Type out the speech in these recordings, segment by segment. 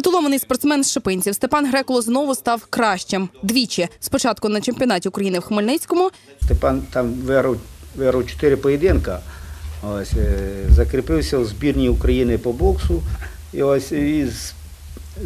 Титулований спортсмен з Шипинців Степан Грекуло знову став кращим. Двічі. Спочатку на чемпіонаті України в Хмельницькому, Степан там виграв, виграв 4 поєдинка. Ось, е, закріпився у збірній України по боксу. І ось і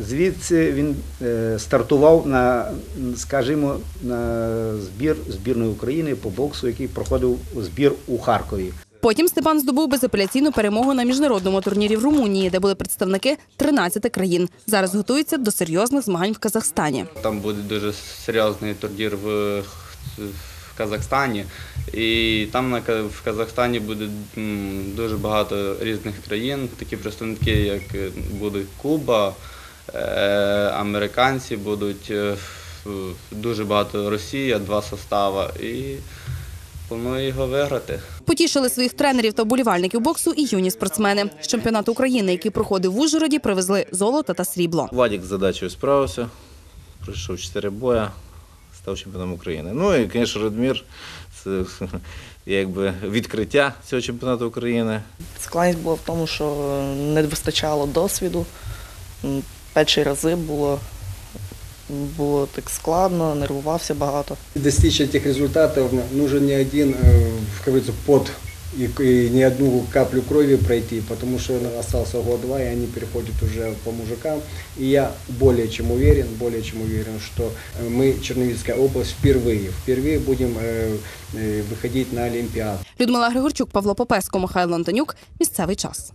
звідси він е, стартував на, скажімо, на збір збірної України по боксу, який проходив збір у Харкові. Потім Степан здобув безапеляційну перемогу на міжнародному турнірі в Румунії, де були представники 13 країн. Зараз готується до серйозних змагань в Казахстані. Там буде дуже серйозний турнір в, Казахстані. І там в Казахстані буде дуже багато різних країн, такі представники, як е, будуть Куба, е, американці, будуть е, дуже багато Росія, два состава. І планую його виграти. Потішили своїх тренерів та вболівальників боксу і юні спортсмени. З чемпіонату України, який проходив в Ужгороді, привезли золото та срібло. Вадик з задачею справився, пройшов 4 боя, став чемпіоном України. Ну і, звісно, Радмір це якби відкриття цього чемпіонату України. Складність була в тому, що не вистачало досвіду. Перші рази було, було так складно, нервувався багато. Достичь этих результатов нужен не один, э, как говорится, пот и, и не одну каплю крови пройти, потому что остался год-два, и они переходят уже по мужикам. И я более чем уверен, более чем уверен, что э, мы, Черновицкая область, впервые, впервые будем э, э, выходить на Олимпиаду. Людмила Григорчук, Павло Попеско, Михайло Антонюк. Місцевий час.